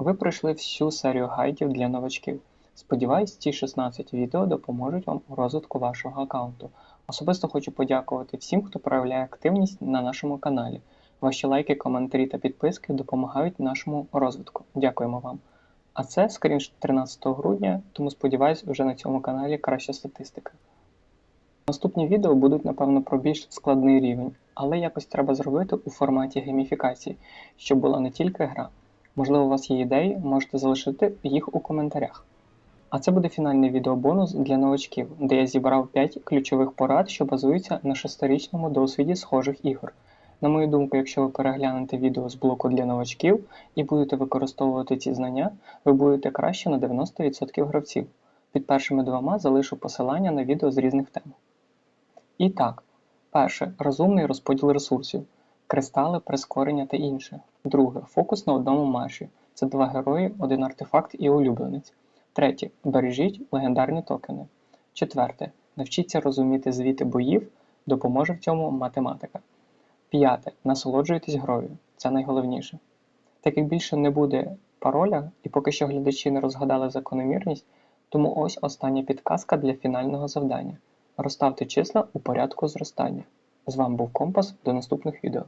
Ви пройшли всю серію гайдів для новачків. Сподіваюсь, ці 16 відео допоможуть вам у розвитку вашого аккаунту. Особисто хочу подякувати всім, хто проявляє активність на нашому каналі. Ваші лайки, коментарі та підписки допомагають нашому розвитку. Дякуємо вам. А це скріншот 13 грудня, тому сподіваюсь, вже на цьому каналі краща статистика. Наступні відео будуть, напевно, про більш складний рівень, але якось треба зробити у форматі гейміфікації, щоб була не тільки гра. Можливо, у вас є ідеї, можете залишити їх у коментарях. А це буде фінальний відеобонус для новачків, де я зібрав 5 ключових порад, що базуються на шестирічному досвіді схожих ігор. На мою думку, якщо ви переглянете відео з блоку для новачків і будете використовувати ці знання, ви будете краще на 90% гравців. Під першими двома залишу посилання на відео з різних тем. І так, перше розумний розподіл ресурсів, кристали, прискорення та інше. Друге фокус на одному марші. Це два герої, один артефакт і улюбленець. Третє бережіть легендарні токени. Четверте. Навчіться розуміти звіти боїв, допоможе в цьому математика. П'яте. Насолоджуйтесь грою. Це найголовніше. Так як більше не буде пароля, і поки що глядачі не розгадали закономірність, тому ось остання підказка для фінального завдання. Розставте числа у порядку зростання. З вами був Компас. До наступних відео.